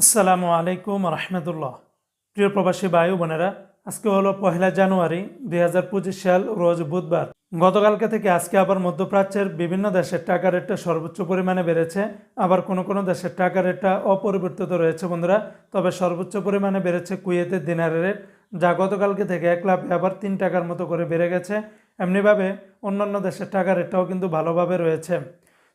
আসসালামু আলাইকুম রহমতুল্লাহ। প্রিয় প্রবাসী বায়ু বোনেরা, আজকে হলো পহেলা জানুয়ারি দুই হাজার পঁচিশ সাল, রোজ বুধবার। গতকালকে থেকে আজকে আবার মধ্যপ্রাচ্যের বিভিন্ন দেশের টাকা রেটটা সর্বোচ্চ পরিমাণে বেড়েছে। আবার কোনো কোনো দেশের টাকা রেটটা অপরিবর্তিত রয়েছে বন্ধুরা। তবে সর্বোচ্চ পরিমাণে বেড়েছে কুয়েতের দিনারের রেট, যা গতকালকে থেকে এক লাভে আবার তিন টাকার মতো করে বেড়ে গেছে। এমনিভাবে অন্যান্য দেশের টাকা রেটটাও কিন্তু ভালোভাবে রয়েছে।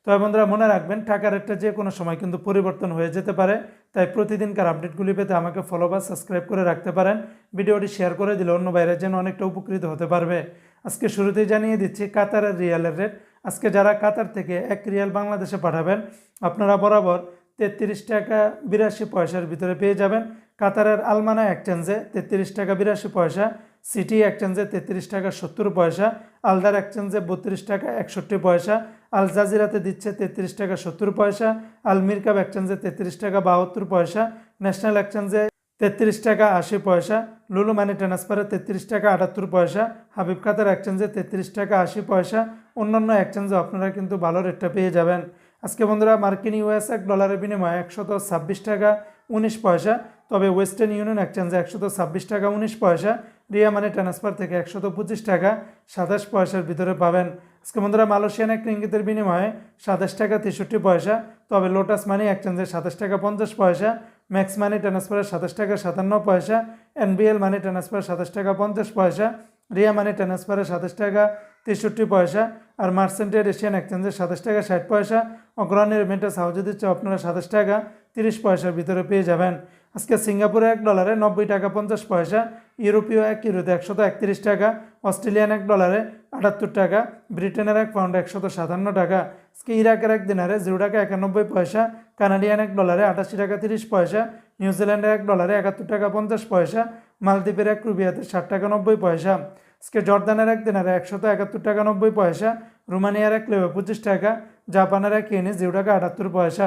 তবে বন্ধুরা মনে রাখবেন টাকা রেটটা যে কোনো সময় কিন্তু পরিবর্তন হয়ে যেতে পারে। তাই প্রতিদিনকার আপডেটগুলি পেতে আমাকে ফলো বা সাবস্ক্রাইব করে রাখতে পারেন। ভিডিওটি শেয়ার করে দিলে অন্য বাইরে যেন অনেকটা উপকৃত হতে পারবে। আজকে শুরুতেই জানিয়ে দিচ্ছি, কাতারের রিয়ালের রেট আজকে যারা কাতার থেকে এক রিয়াল বাংলাদেশে পাঠাবেন, আপনারা বরাবর তেত্রিশ টাকা বিরাশি পয়সার ভিতরে পেয়ে যাবেন। কাতারের আলমানা এক্সচেঞ্জে তেত্রিশ টাকা বিরাশি পয়সা সিটি এক্সচেঞ্জে তেত্রিশ টাকা সত্তর পয়সা আলদার এক্সচেঞ্জে বত্রিশ টাকা একষট্টি পয়সা আল জাজিরাতে দিচ্ছে তেত্রিশ টাকা সত্তর পয়সা, আল মিরকাব এক্সচেঞ্জে তেত্রিশ টাকা বাহাত্তর পয়সা ন্যাশনাল এক্সচেঞ্জে তেত্রিশ টাকা আশি পয়সা, লুলু মানি ট্রান্সফারে তেত্রিশ টাকা আটাত্তর পয়সা, হাবিব খাতার এক্সচেঞ্জে তেত্রিশ টাকা আশি পয়সা। অন্যান্য এক্সচেঞ্জে আপনারা কিন্তু ভালো রেটটা পেয়ে যাবেন। আজকে বন্ধুরা, মার্কিন ইউএস এক ডলারের বিনিময়ে একশত ছাব্বিশ টাকা উনিশ পয়সা, তবে ওয়েস্টার্ন ইউনিয়ন এক্সচেঞ্জে একশত ছাব্বিশ টাকা উনিশ পয়সা, রিয়া মানি ট্রান্সফার থেকে একশত পঁচিশ টাকা সাতাশ পয়সার ভিতরে পাবেন। আজকে বন্ধুরা মালয়েশিয়ান এক রিঙ্গিতের বিনিময়ে সাতাশ টাকা তেষট্টি পয়সা, তবে লোটাস মানি এক্সচেঞ্জে সাতাশ টাকা পঞ্চাশ পয়সা ম্যাক্স মানি ট্রান্সফারে সাতাশ টাকা সাতান্ন পয়সা এনবিএল মানি ট্রান্সফার সাতাশ টাকা পঞ্চাশ পয়সা রিয়া মানি ট্রান্সফারে সাতাশ টাকা তেষট্টি পয়সা আর মার্সেন্টের এশিয়ান এক্সচেঞ্জে সাতাশ টাকা ষাট পয়সা। অগ্রণী রেমিটেন্স হাউজে দিচ্ছে আপনারা সাতাশ টাকা তিরিশ পয়সার ভিতরে পেয়ে যাবেন। আজকে সিঙ্গাপুরে এক ডলারে নব্বই টাকা পঞ্চাশ পয়সা, ইউরোপীয় এক ইউরোতে একশত একত্রিশ টাকা, অস্ট্রেলিয়ান এক ডলারে আটাত্তর টাকা, ব্রিটেনের এক পাউন্ড একশত সাতান্ন টাকা। আজকে ইরাকের এক দিনারে জিরো টাকা একানব্বই পয়সা, কানাডিয়ান এক ডলারে আটাশি টাকা তিরিশ পয়সা, নিউজিল্যান্ডের এক ডলারে একাত্তর টাকা পঞ্চাশ পয়সা, মালদ্বীপের এক রুবিয়াতে ষাট টাকা নব্বই পয়সা। আজকে জর্দানের এক দিনারে একশত একাত্তর টাকা নব্বই পয়সা, রোমানিয়ার এক লেবে পঁচিশ টাকা, জাপানের এক ইয়েনে জিরো টাকা আটাত্তর পয়সা।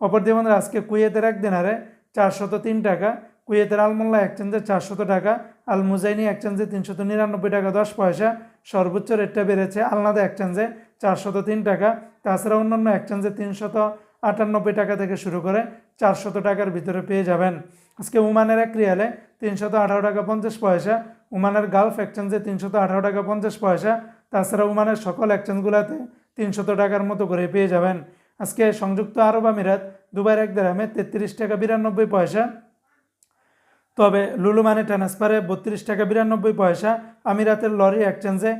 অপর দিয়ে আজকে কুয়েতের এক দিনারে চারশত তিন টাকা, কুয়েতের আলমোল্লা এক্সচেঞ্জে চারশত টাকা আল মুজাইনি এক্সচেঞ্জে তিনশত নিরানব্বই টাকা, দশ পয়সা। সর্বোচ্চ রেটটা বেড়েছে আলনাদা এক্সচেঞ্জে চারশত তিন টাকা, তাছাড়া অন্যান্য এক্সচেঞ্জে তিনশত আটানব্বই টাকা থেকে শুরু করে চারশত টাকার ভিতরে পেয়ে যাবেন। আজকে উমানের এক রিয়ালে তিনশত আঠারো টাকা পঞ্চাশ পয়সা উমানের গালফ এক্সচেঞ্জে তিনশত আঠারো টাকা পঞ্চাশ পয়সা, তাছাড়া উমানের সকল এক্সচেঞ্জগুলোতে তিনশত টাকার মতো করে পেয়ে যাবেন। আজকে সংযুক্ত আরব আমিরাত দুবার এক দেড়ামে তেত্রিশ টাকা বিরানব্বই পয়সা, তবে লুলু মানি ট্রান্সফারে বত্রিশ টাকা বিরানব্বই পয়সা, আমিরাতের লরি এক্সচেঞ্জে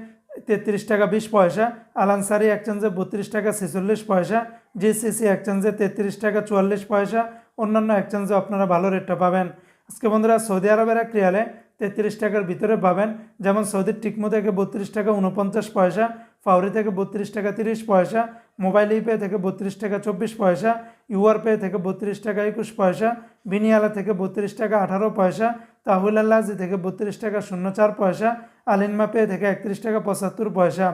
তেত্রিশ টাকা বিশ পয়সা আলানসারি এক্সচেঞ্জে বত্রিশ টাকা ছেচল্লিশ পয়সা জিসিসি এক্সচেঞ্জে তেত্রিশ টাকা চুয়াল্লিশ পয়সা, অন্যান্য এক্সচেঞ্জে আপনারা ভালো রেটটা পাবেন। আজকে বন্ধুরা সৌদি আরবের এক রিয়ালে তেত্রিশ টাকার ভিতরে পাবেন, যেমন সৌদির টিকমো থেকে বত্রিশ টাকা উনপঞ্চাশ পয়সা, ফাউরি থেকে বত্রিশ টাকা তিরিশ পয়সা মোবাইল ইপে থেকে বত্রিশ টাকা চব্বিশ পয়সা, ইউআর পে থেকে বত্রিশ টাকা একুশ পয়সা, বিনিয়ালা থেকে বত্রিশ টাকা আঠারো পয়সা, তাহুল আল্লাজি থেকে বত্রিশ টাকা শূন্য চার পয়সা আলিনমা পে থেকে একত্রিশ টাকা পঁচাত্তর পয়সা।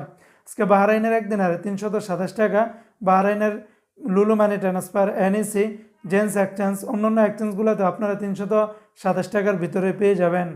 আজকে বাহরাইনের একদিন আরে তিনশত সাতাশ টাকা, বাহরাইনের লুলু মানি ট্রান্সফার এনইসি জেন্স এক্সচেঞ্জ অন্যান্য এক্সচেঞ্জগুলোতে আপনারা তিনশত সাতাশ টাকার ভিতরে পেয়ে যাবেন।